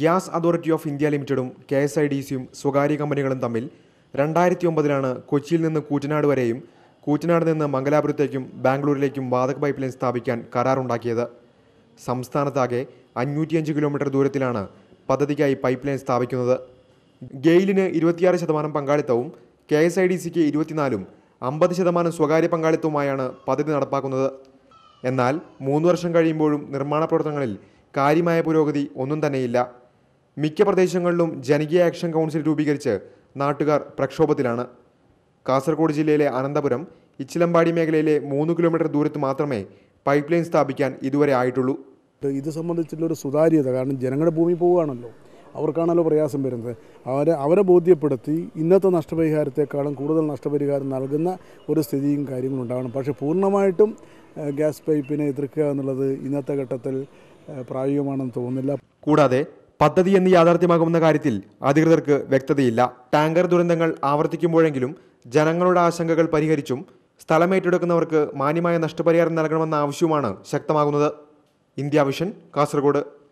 Gas authority of India ലിമിറ്റഡും K S I D സിയും സ്വകാര്യ കമ്പനികളും തമ്മിൽ രണ്ടായിരത്തി ഒമ്പതിലാണ് കൊച്ചിയിൽ നിന്ന് കൂറ്റനാട് വരെയും കൂറ്റനാട് നിന്ന് മംഗലാപുരത്തേക്കും ബാംഗ്ലൂരിലേക്കും വാതക പൈപ്പ് ലൈൻ സ്ഥാപിക്കാൻ കരാറുണ്ടാക്കിയത്. സംസ്ഥാനത്താകെ അഞ്ഞൂറ്റിയഞ്ച് കിലോമീറ്റർ ദൂരത്തിലാണ് പദ്ധതിക്കായി പൈപ്പ് ലൈൻ സ്ഥാപിക്കുന്നത്. ഗെയിലിന് ഇരുപത്തിയാറ് ശതമാനം പങ്കാളിത്തവും കെ എസ് ഐ ഡി സിക്ക് ഇരുപത്തിനാലും അമ്പത് ശതമാനം സ്വകാര്യ പങ്കാളിത്തവുമായാണ് പദ്ധതി നടപ്പാക്കുന്നത്. എന്നാൽ മൂന്ന് വർഷം കഴിയുമ്പോഴും നിർമ്മാണ പ്രവർത്തനങ്ങളിൽ കാര്യമായ പുരോഗതി ഒന്നും തന്നെയില്ല. മിക്ക പ്രദേശങ്ങളിലും ജനകീയ ആക്ഷൻ കൗൺസിൽ രൂപീകരിച്ച് നാട്ടുകാർ പ്രക്ഷോഭത്തിലാണ്. കാസർഗോഡ് ജില്ലയിലെ അനന്തപുരം ഇച്ചിലമ്പാടി മേഖലയിലെ മൂന്ന് കിലോമീറ്റർ ദൂരത്ത് മാത്രമേ പൈപ്പ് ലൈൻ സ്ഥാപിക്കാൻ ഇതുവരെ ആയിട്ടുള്ളൂ. ഇത് സംബന്ധിച്ചുള്ളൊരു സുതാര്യത കാരണം ജനങ്ങളുടെ ഭൂമി പോവുകയാണല്ലോ. അവർക്കാണല്ലോ പ്രയാസം വരുന്നത്. അവരെ അവരെ ബോധ്യപ്പെടുത്തി ഇന്നത്തെ നഷ്ടപരിഹാരത്തെക്കാളും കൂടുതൽ നഷ്ടപരിഹാരം നൽകുന്ന ഒരു സ്ഥിതിയും കാര്യങ്ങളും ഉണ്ടാകണം പക്ഷേ പൂർണമായിട്ടും ഗ്യാസ് പൈപ്പിനെ എതിർക്കുക എന്നുള്ളത് ഇന്നത്തെ ഘട്ടത്തിൽ പ്രായോഗികമാണെന്ന് തോന്നുന്നില്ല. കൂടാതെ പദ്ധതി എന്ന് യാഥാർത്ഥ്യമാകുമെന്ന കാര്യത്തിൽ അധികൃതർക്ക് വ്യക്തതയില്ല. ടാങ്കർ ദുരന്തങ്ങൾ ആവർത്തിക്കുമ്പോഴെങ്കിലും ജനങ്ങളുടെ ആശങ്കകൾ പരിഹരിച്ചും സ്ഥലമേറ്റെടുക്കുന്നവർക്ക് മാന്യമായ നഷ്ടപരിഹാരം നൽകണമെന്ന ആവശ്യവുമാണ് ശക്തമാകുന്നത്. India Vision Kasaragod.